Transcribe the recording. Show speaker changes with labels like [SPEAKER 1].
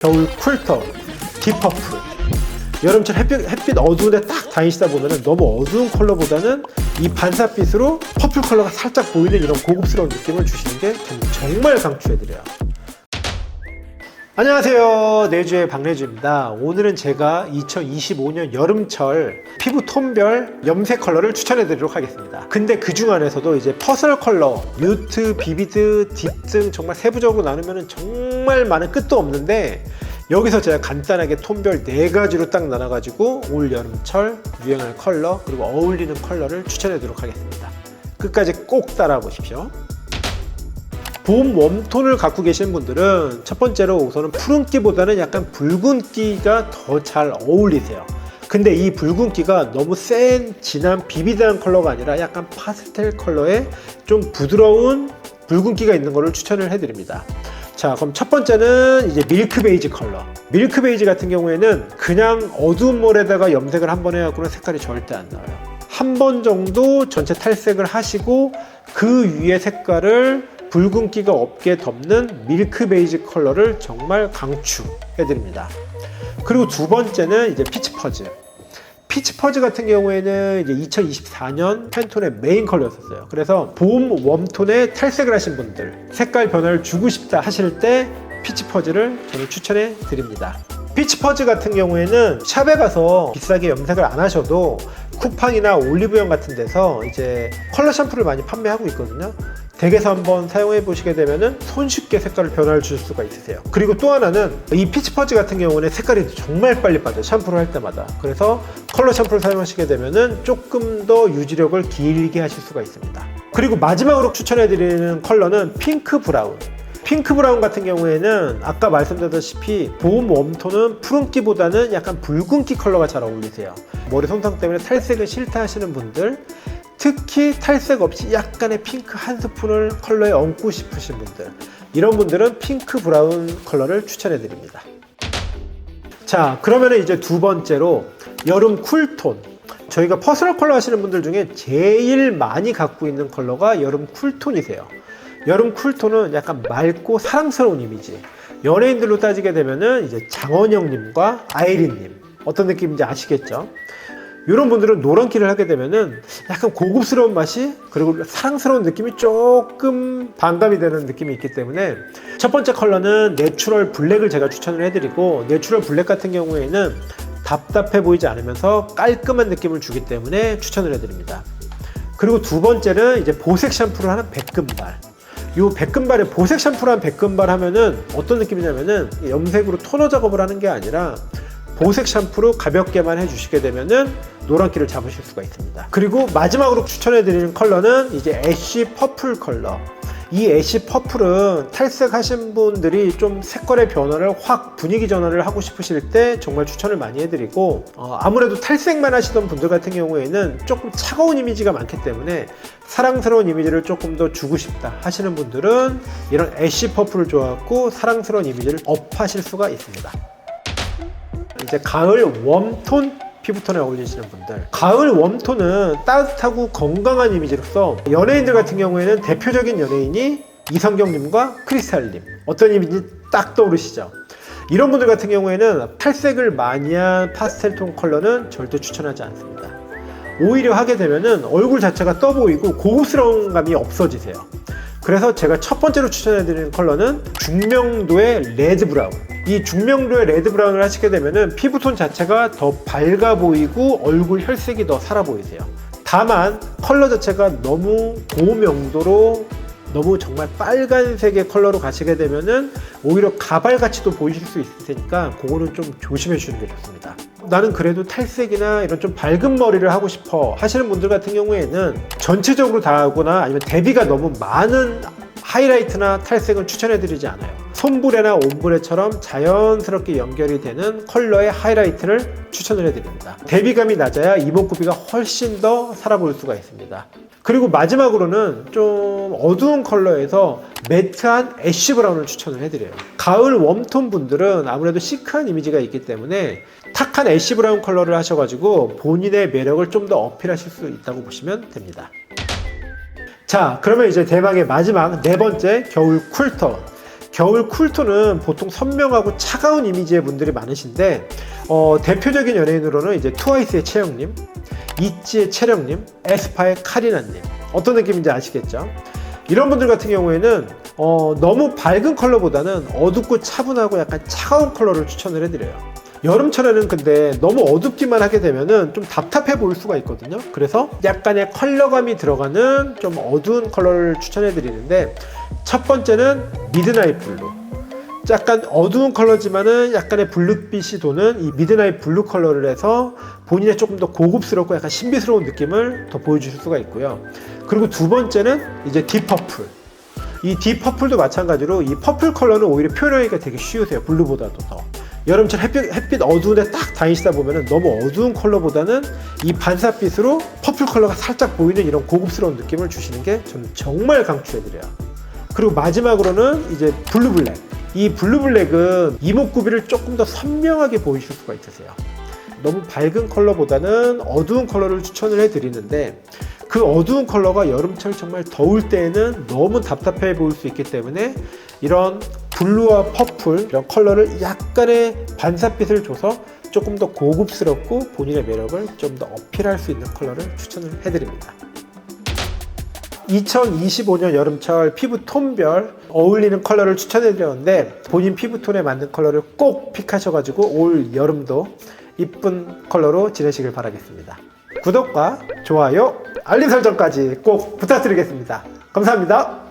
[SPEAKER 1] 겨울 쿨톤, 딥퍼플. 여름철 햇빛, 햇빛 어두운 데 딱 다니시다 보면 너무 어두운 컬러보다는 이 반사빛으로 퍼플 컬러가 살짝 보이는 이런 고급스러운 느낌을 주시는 게 정말 강추해드려요. 안녕하세요. 내주의 박래주입니다. 오늘은 제가 2025년 여름철 피부 톤별 염색 컬러를 추천해 드리도록 하겠습니다. 근데 그 중 안에서도 이제 퍼스널 컬러, 뮤트, 비비드, 딥 등 정말 세부적으로 나누면 정말 많은 끝도 없는데 여기서 제가 간단하게 톤별 네 가지로 딱 나눠가지고 올 여름철 유행할 컬러 그리고 어울리는 컬러를 추천해 드리도록 하겠습니다. 끝까지 꼭 따라와 보십시오. 봄 웜톤을 갖고 계신 분들은 첫 번째로 우선은 푸른기보다는 약간 붉은기가 더 잘 어울리세요. 근데 이 붉은기가 너무 센 진한 비비드한 컬러가 아니라 약간 파스텔 컬러의 좀 부드러운 붉은기가 있는 거를 추천을 해드립니다. 자, 그럼 첫 번째는 이제 밀크 베이지 컬러. 밀크 베이지 같은 경우에는 그냥 어두운 몰에다가 염색을 한 번 해갖고는 색깔이 절대 안 나와요. 한 번 정도 전체 탈색을 하시고 그 위에 색깔을 붉은기가 없게 덮는 밀크 베이지 컬러를 정말 강추해 드립니다. 그리고 두 번째는 이제 피치 퍼즈. 피치 퍼즈 같은 경우에는 이제 2024년 팬톤의 메인 컬러였었어요. 그래서 봄 웜톤에 탈색을 하신 분들, 색깔 변화를 주고 싶다 하실 때 피치 퍼즈를 저는 추천해 드립니다. 피치 퍼즈 같은 경우에는 샵에 가서 비싸게 염색을 안 하셔도 쿠팡이나 올리브영 같은 데서 이제 컬러 샴푸를 많이 판매하고 있거든요. 댁에서 한번 사용해 보시게 되면은 손쉽게 색깔을 변화를 줄 수가 있으세요. 그리고 또 하나는 이 피치 퍼즈 같은 경우는 색깔이 정말 빨리 빠져요. 샴푸를 할 때마다. 그래서 컬러 샴푸를 사용하시게 되면은 조금 더 유지력을 길게 하실 수가 있습니다. 그리고 마지막으로 추천해 드리는 컬러는 핑크 브라운. 핑크 브라운 같은 경우에는 아까 말씀드렸다시피 봄 웜톤은 푸른기보다는 약간 붉은기 컬러가 잘 어울리세요. 머리 손상 때문에 탈색을 싫다 하시는 분들 특히 탈색 없이 약간의 핑크 한 스푼을 컬러에 얹고 싶으신 분들 이런 분들은 핑크 브라운 컬러를 추천해 드립니다. 자 그러면 이제 두 번째로 여름 쿨톤 저희가 퍼스널 컬러 하시는 분들 중에 제일 많이 갖고 있는 컬러가 여름 쿨톤이세요. 여름 쿨톤은 약간 맑고 사랑스러운 이미지. 연예인들로 따지게 되면은 이제 장원영님과 아이린님 어떤 느낌인지 아시겠죠? 이런 분들은 노란기를 하게 되면은 약간 고급스러운 맛이 그리고 사랑스러운 느낌이 조금 반감이 되는 느낌이 있기 때문에 첫 번째 컬러는 내추럴 블랙을 제가 추천을 해드리고 내추럴 블랙 같은 경우에는 답답해 보이지 않으면서 깔끔한 느낌을 주기 때문에 추천을 해드립니다. 그리고 두 번째는 이제 보색 샴푸를 하는 백금발. 이 백금발에 보색 샴푸를 한 백금발 하면은 어떤 느낌이냐면은 염색으로 토너 작업을 하는 게 아니라 보색 샴푸로 가볍게만 해주시게 되면은 노란기를 잡으실 수가 있습니다. 그리고 마지막으로 추천해드리는 컬러는 이제 애쉬 퍼플 컬러. 이 애쉬 퍼플은 탈색하신 분들이 좀 색깔의 변화를 확 분위기 전환을 하고 싶으실 때 정말 추천을 많이 해드리고 어, 아무래도 탈색만 하시던 분들 같은 경우에는 조금 차가운 이미지가 많기 때문에 사랑스러운 이미지를 조금 더 주고 싶다 하시는 분들은 이런 애쉬 퍼플을 좋아하고 사랑스러운 이미지를 업하실 수가 있습니다. 이제 가을 웜톤 피부톤에 어울리시는 분들. 가을 웜톤은 따뜻하고 건강한 이미지로서 연예인들 같은 경우에는 대표적인 연예인이 이성경님과 크리스탈님. 어떤 이미지 딱 떠오르시죠? 이런 분들 같은 경우에는 탈색을 많이 한 파스텔톤 컬러는 절대 추천하지 않습니다. 오히려 하게 되면은 얼굴 자체가 떠 보이고 고급스러운 감이 없어지세요. 그래서 제가 첫 번째로 추천해드리는 컬러는 중명도의 레드 브라운. 이 중명도의 레드 브라운을 하시게 되면은 피부톤 자체가 더 밝아 보이고 얼굴 혈색이 더 살아 보이세요. 다만 컬러 자체가 너무 고명도로 너무 정말 빨간색의 컬러로 가시게 되면은 오히려 가발같이도 보이실 수 있을 테니까 그거는 좀 조심해 주시는 게 좋습니다. 나는 그래도 탈색이나 이런 좀 밝은 머리를 하고 싶어 하시는 분들 같은 경우에는 전체적으로 다 하거나 아니면 대비가 너무 많은 하이라이트나 탈색은 추천해 드리지 않아요. 솜브레나 옴브레처럼 자연스럽게 연결이 되는 컬러의 하이라이트를 추천을 해드립니다. 대비감이 낮아야 이목구비가 훨씬 더 살아 보일 수가 있습니다. 그리고 마지막으로는 좀 어두운 컬러에서 매트한 애쉬 브라운을 추천을 해드려요. 가을 웜톤 분들은 아무래도 시크한 이미지가 있기 때문에 탁한 애쉬 브라운 컬러를 하셔가지고 본인의 매력을 좀 더 어필하실 수 있다고 보시면 됩니다. 자, 그러면 이제 대망의 마지막 네 번째 겨울 쿨톤. 겨울 쿨톤은 보통 선명하고 차가운 이미지의 분들이 많으신데 어, 대표적인 연예인으로는 이제 트와이스의 채영님, 이지의 채령님, 에스파의 카리나님 어떤 느낌인지 아시겠죠? 이런 분들 같은 경우에는 어, 너무 밝은 컬러보다는 어둡고 차분하고 약간 차가운 컬러를 추천을 해드려요. 여름철에는 근데 너무 어둡기만 하게 되면은 좀 답답해 보일 수가 있거든요. 그래서 약간의 컬러감이 들어가는 좀 어두운 컬러를 추천해 드리는데 첫 번째는 미드나잇 블루. 약간 어두운 컬러지만은 약간의 블루빛이 도는 이 미드나잇 블루 컬러를 해서 본인의 조금 더 고급스럽고 약간 신비스러운 느낌을 더 보여주실 수가 있고요. 그리고 두 번째는 이제 딥퍼플. 이 딥퍼플도 마찬가지로 이 퍼플 컬러는 오히려 표현하기가 되게 쉬우세요. 블루보다도 더. 여름철 햇빛, 햇빛 어두운데 딱 다니시다 보면은 너무 어두운 컬러보다는 이 반사빛으로 퍼플 컬러가 살짝 보이는 이런 고급스러운 느낌을 주시는 게 저는 정말 강추해드려요. 그리고 마지막으로는 이제 블루블랙. 이 블루블랙은 이목구비를 조금 더 선명하게 보이실 수가 있으세요. 너무 밝은 컬러보다는 어두운 컬러를 추천을 해드리는데 그 어두운 컬러가 여름철 정말 더울 때에는 너무 답답해 보일 수 있기 때문에 이런 블루와 퍼플 이런 컬러를 약간의 반사빛을 줘서 조금 더 고급스럽고 본인의 매력을 좀 더 어필할 수 있는 컬러를 추천을 해드립니다. 2025년 여름철 피부 톤별 어울리는 컬러를 추천해드렸는데 본인 피부톤에 맞는 컬러를 꼭 픽하셔가지고 올 여름도 이쁜 컬러로 지내시길 바라겠습니다. 구독과 좋아요, 알림 설정까지 꼭 부탁드리겠습니다. 감사합니다.